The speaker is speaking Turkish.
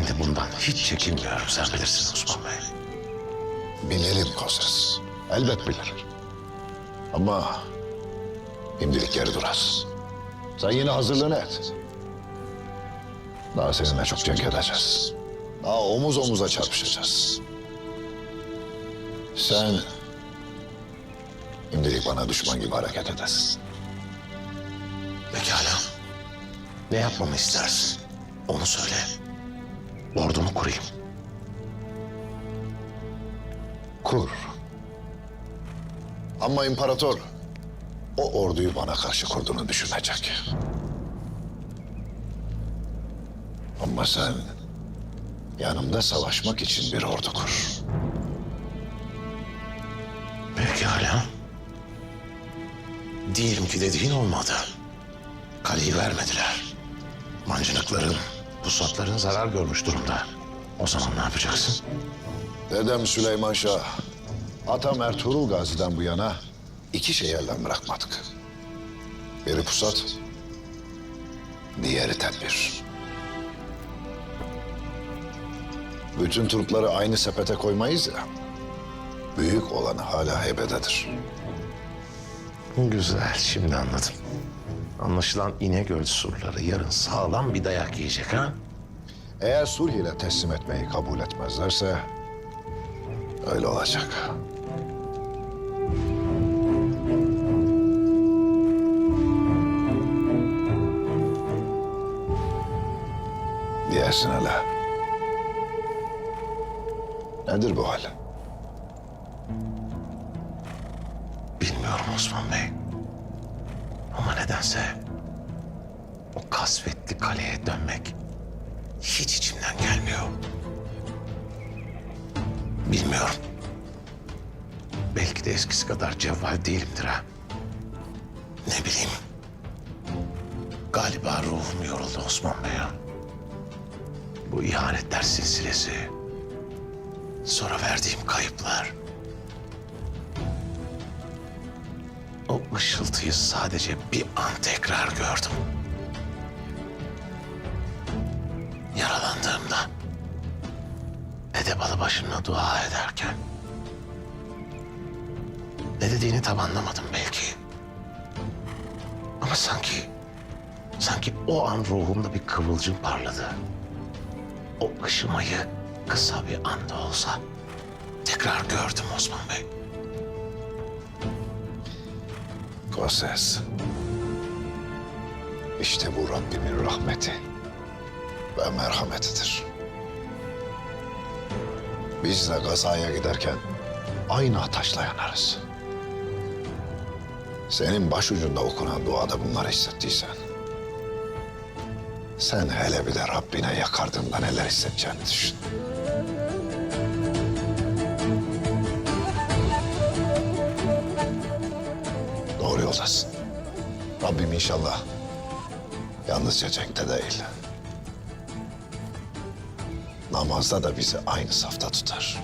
Ben de bundan hiç çekinmiyorum. Sen bilirsin Osman Bey. Bilirim Kostas. Elbet bilirim. Ama şimdilik geri duras. Sen yine hazırlığını et. Daha seninle çok cenk edeceğiz. Daha omuz omuza çarpışacağız. Sen şimdilik bana düşman gibi hareket edesin. Pekala. Ne yapmamı istersin? Onu söyle. Ordumu kurayım. Kur. Ama imparator o orduyu bana karşı kurduğunu düşünecek. Ama sen yanımda savaşmak için bir ordu kur. Pekala. Diyelim ki dediğin olmadı. Kaleyi vermediler. Mancınıkların, pusatların zarar görmüş durumda. O zaman ne yapacaksın? Dedem Süleyman Şah, atam Ertuğrul Gazi'den bu yana iki şey elden bırakmadık. Biri pusat, diğeri tedbir. Bütün Türkleri aynı sepete koymayız ya. Büyük olanı hala heybededir. Güzel, şimdi anladım. Anlaşılan İnegöl surları yarın sağlam bir dayak yiyecek ha? Eğer sulh ile teslim etmeyi kabul etmezlerse öyle olacak. Diyesin hele. Nedir bu hal? Bilmiyorum Osman Bey. Nedense o kasvetli kaleye dönmek hiç içimden gelmiyor. Bilmiyorum. Belki de eskisi kadar cevval değilimdir ha. Ne bileyim. Galiba ruhum yoruldu Osman Bey ya. Bu ihanetler silsilesi. Sonra verdiğim kayıplar. O ışıltıyı sadece bir an tekrar gördüm. Yaralandığımda Edebalı başımla dua ederken ne dediğini tam anlamadım belki. Ama sanki sanki o an ruhumda bir kıvılcım parladı. O ışımayı kısa bir anda olsa tekrar gördüm Osman Bey. Koses. İşte bu Rabbimin rahmeti ve merhametidir. Biz de gazaya giderken aynı ataşla yanarız. Senin başucunda okunan duada bunları hissettiysen... ...sen hele bir de Rabbine yakardığında neler hissedeceğini düşün. Doğru yoldasın. Rabbim inşallah yalnızca cenkte değil. Namazda da bizi aynı safta tutar.